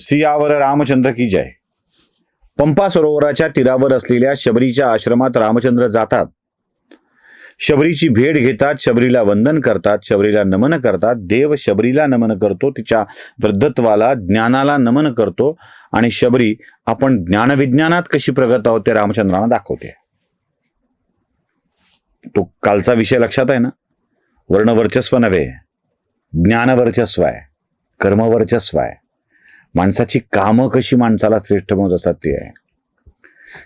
सियावर रामचंद्र की जय. पंपा सरोवराच्या तीरावर असलेल्या शबरीच्या आश्रमात रामचंद्र जातात. शबरीची भेट घेतात शबरीला वंदन करतात शबरीला नमन करतात. देव शबरीला नमन करतो तिच्या वृद्धत्वाला ज्ञानाला नमन करतो आणि शबरी आपण ज्ञानविज्ञानात कशी प्रगत आहोत ते रामचंद्रांना दाखवते. तो कालचा विषय लक्षात आहे ना? वर्णवर्चस्व नव्हे ज्ञानवर्चस्व आहे कर्मवर्चस्व आहे. माणसाची कामं कशी माणसाला श्रेष्ठ बनवत असतात ती आहे.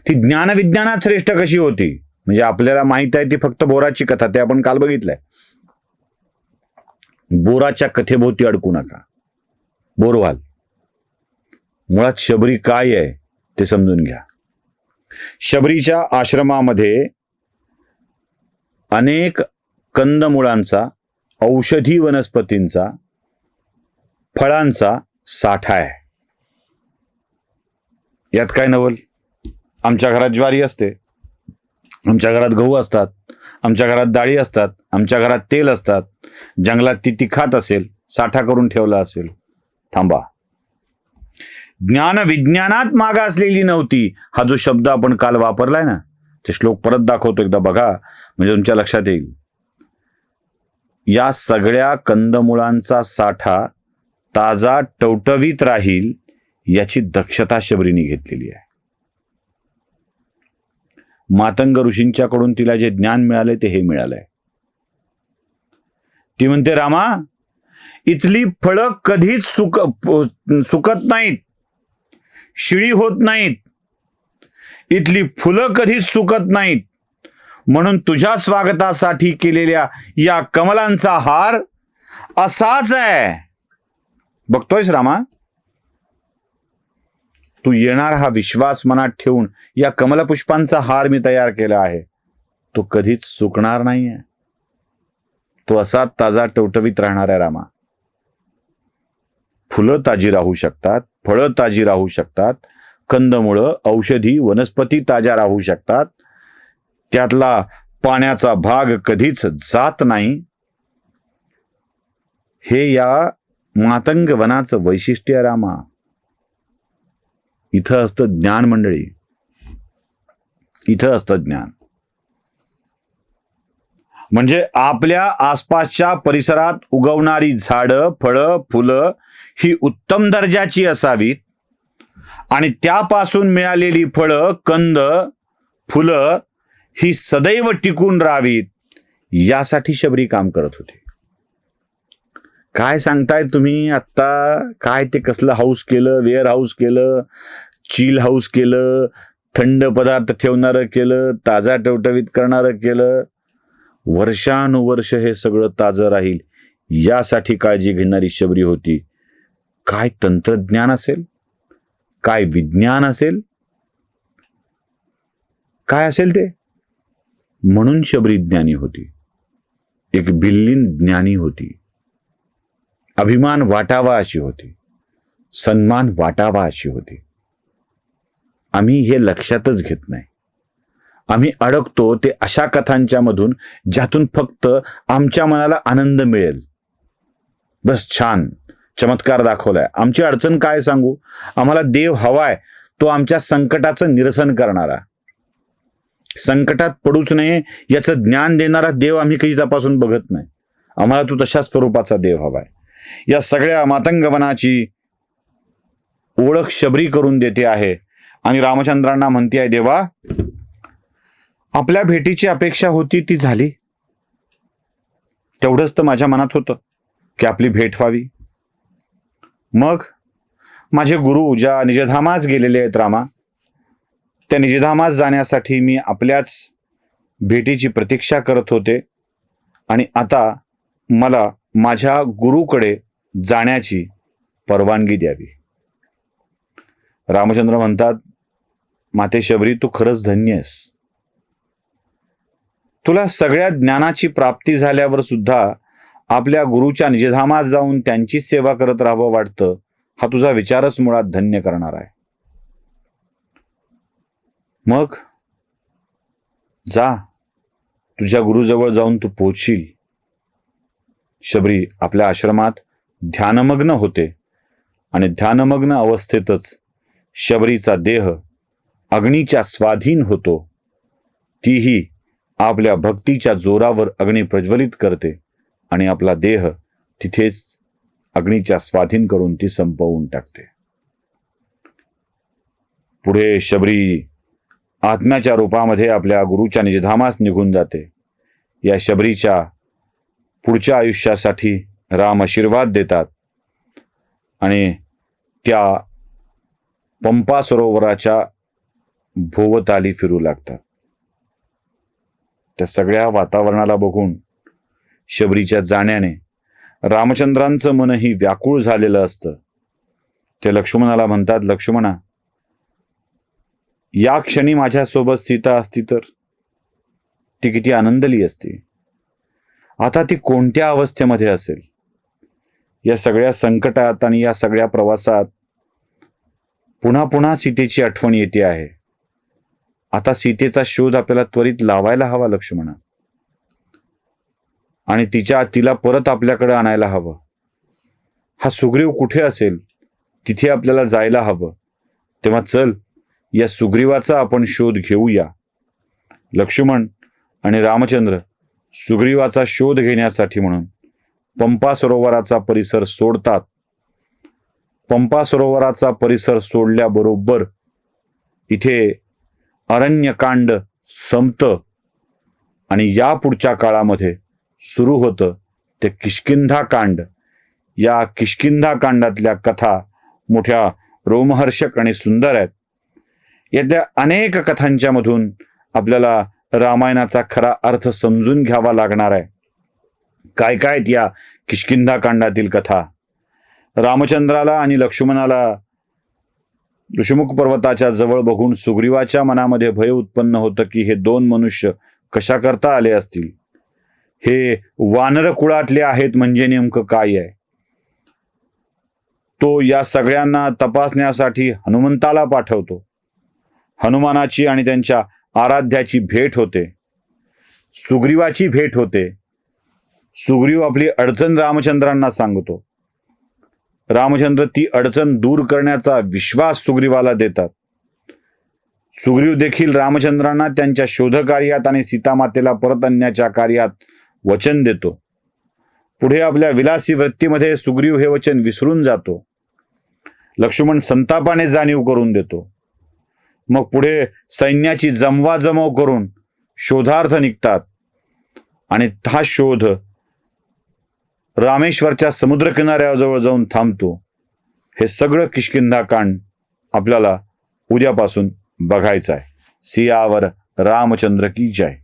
ती ज्ञानविज्ञानात श्रेष्ठ कशी होती? म्हणजे आपल्याला माहीत आहे ती फक्त बोराची कथा ते आपण काल बघितलंय. बोराच्या कथेभोवती अडकू नका. बोर व्हाल मुळात शबरी काय आहे ते समजून घ्या. शबरीच्या आश्रमामध्ये अनेक कंदमुळांचा औषधी वनस्पतींचा फळांचा साठा आहे. यात काय नवल? आमच्या घरात ज्वारी असते. आमच्या घरात गहू असतात. आमच्या घरात डाळी असतात. आमच्या घरात तेल असतात. जंगलात ती ती खात असेल साठा करून ठेवला असेल थांबा. ज्ञान विज्ञानात मागा असलेली नव्हती. हा जो शब्द आपण काल वापरलाय ना ते श्लोक परत दाखवतो एकदा बघा. म्हणजे तुमच्या लक्षात येईल. या सगळ्या कंदमुळांचा साठा ताजा टवटवीत राहील याची दक्षता शबरीने घेतलेली आहे. मातंग ऋषींच्याकडून तिला जे ज्ञान मिळाले ते हे मिळालंय. ती म्हणते रामा इथली फळं कधीच सुक सुकत नाहीत शिळी होत नाहीत. इथली फुलं कधीच सुकत नाहीत. म्हणून तुझ्या स्वागतासाठी केलेल्या या कमलांचा हार असाच आहे. बघतोयस रामा? तू येणार हा विश्वास मनात ठेवून या कमलपुष्पांचा हार मी तयार केला आहे. तो कधीच सुकणार नाहीये. तो असा ताजा टवटवीत राहणार आहे रामा. फुलं ताजी राहू शकतात फळं ताजी राहू शकतात कंदमुळं औषधी वनस्पती ताज्या राहू शकतात. त्यातला पाण्याचा भाग कधीच जात नाही. हे या मातंग वनाचं वैशिष्ट्य रामा. इथं असतं ज्ञान मंडळी. इथं असतं ज्ञान. म्हणजे आपल्या आसपासच्या परिसरात उगवणारी झाडं फळं फुलं ही उत्तम दर्जाची असावीत आणि त्यापासून मिळालेली फळं कंद फुलं ही सदैव टिकून राहावीत यासाठी शबरी काम करत होती. काय सांगताय तुम्ही? आत्ता काय ते कसलं हाऊस केलं? वेअर हाऊस केलं? चील हाऊस केलं? थंड पदार्थ ठेवणारं केलं? ताजा टवटवीत करणारं केलं? वर्षानुवर्ष हे सगळं ताजं राहील. यासाठी काळजी घेणारी शबरी होती. काय तंत्रज्ञान असेल? काय विज्ञान असेल? काय असेल ते? म्हणून शबरी ज्ञानी होती. एक बिल्लीन ज्ञानी होती. अभिमान वाटावा अशी होती. सन्मान वाटावा अशी होती. आम्ही हे लक्षातच घेत नाही. आम्ही अडकतो ते अशा कथांच्या मधून ज्यातून फक्त आमच्या मनाला आनंद मिळेल. बस छान चमत्कार दाखवलाय. आमची अडचण काय सांगू? आम्हाला देव हवाय तो आमच्या संकटाचं निरसन करणारा. संकटात पडूच नये याचं ज्ञान देणारा देव आम्ही कधी तपासून बघत नाही. आम्हाला तो तशा स्वरूपाचा देव हवाय. या सगळ्या मातंगवनाची ओळख शबरी करून देते आहे. आणि रामचंद्रांना म्हणते आहे देवा आपल्या भेटीची अपेक्षा होती ती झाली. तेवढंच तर माझ्या मनात होतं की आपली भेट व्हावी. मग माझे गुरु ज्या निजधामास गेलेले आहेत रामा त्या निजधामास जाण्यासाठी मी आपल्याच भेटीची प्रतीक्षा करत होते. आणि आता मला माझ्या गुरुकडे जाण्याची परवानगी द्यावी. रामचंद्र म्हणतात माते शबरी तू खरंच धन्य आहेस. तुला सगळ्या ज्ञानाची प्राप्ती झाल्यावर सुद्धा आपल्या गुरुच्या निजधामात जाऊन त्यांची सेवा करत राहावं वाटतं हा तुझा विचारच मुळात धन्य करणार आहे. मग जा. तुझ्या गुरुजवळ जाऊन तू पोचशील. शबरी आपल्या आश्रमात ध्यानमग्न होते. आणि ध्यानमग्न अवस्थेतच शबरीचा देह अग्नीच्या स्वाधीन होतो. तीही आपल्या भक्तीच्या जोरावर अग्नी प्रज्वलित करते आणि आपला देह तिथेच अग्नीच्या स्वाधीन करून ती संपवून टाकते. पुढे शबरी आत्म्याच्या रूपामध्ये आपल्या गुरुच्या निजधामास निघून जाते. या शबरीच्या पुढच्या आयुष्यासाठी राम आशीर्वाद देतात. आणि त्या पंपा सरोवराच्या भोवताली फिरू लागतात. त्या सगळ्या वातावरणाला बघून शबरीच्या जाण्याने रामचंद्रांचं मनही व्याकुळ झालेलं असतं. ते लक्ष्मणाला म्हणतात लक्ष्मणा या क्षणी माझ्यासोबत सीता असती तर ती किती आनंदली असती. आता ती कोणत्या अवस्थेमध्ये असेल? या सगळ्या संकटात आणि या सगळ्या प्रवासात पुन्हा पुन्हा सीतेची आठवण येते आहे. आता सीतेचा शोध आपल्याला त्वरित लावायला हवा लक्ष्मणा. आणि तिच्या तिला परत आपल्याकडे आणायला हवं. हा सुग्रीव कुठे असेल? तिथे आपल्याला जायला हवं. तेव्हा चल या सुग्रीवाचा आपण शोध घेऊया. लक्ष्मण आणि रामचंद्र सुग्रीवाचा शोध घेण्यासाठी म्हणून पंपा सरोवराचा परिसर सोडतात. पंपा सरोवराचा परिसर सोडल्याबरोबर इथे अरण्यकांड संपतं आणि या पुढच्या काळामध्ये सुरू होतं ते किष्किंधा कांड. या किष्किंधा कांडातल्या कथा मोठ्या रोमहर्षक आणि सुंदर आहेत. यातल्या अनेक कथांच्या मधून आपल्याला रामायणाचा खरा अर्थ समजून घ्यावा लागणार आहे. काय काय या किष्किंधा कांडातील कथा? रामचंद्राला आणि लक्ष्मणाला ऋषमुख पर्वताच्या जवळ बघून सुग्रीवाच्या मनामध्ये भय उत्पन्न होतं की हे दोन मनुष्य कशा करता आले असतील? हे वानर कुळातले आहेत म्हणजे नेमकं काय आहे? तो या सगळ्यांना तपासण्यासाठी हनुमंताला पाठवतो. हनुमानाची आणि त्यांच्या आराध्याची भेट होते. सुग्रीवाची भेट होते. सुग्रीव आपली अडचण रामचंद्रांना सांगतो. रामचंद्र ती अडचण दूर करण्याचा विश्वास सुग्रीवाला देतात. सुग्रीव देखील रामचंद्रांना त्यांच्या शोधकार्यात आणि सीतामातेला परत आणण्याच्या कार्यात वचन देतो. पुढे आपल्या विलासी वृत्तीमध्ये सुग्रीव हे वचन विसरून जातो. लक्ष्मण संतापाने जाणीव करून देतो. मग पुढे सैन्याची जमवाजमव करून शोधार्थ निघतात. आणि हा शोध रामेश्वरच्या समुद्र किनाऱ्याजवळ जाऊन थांबतो. हे सगळं किष्किंधा कांड आपल्याला उद्यापासून बघायचं आहे. सियावर रामचंद्र की जय?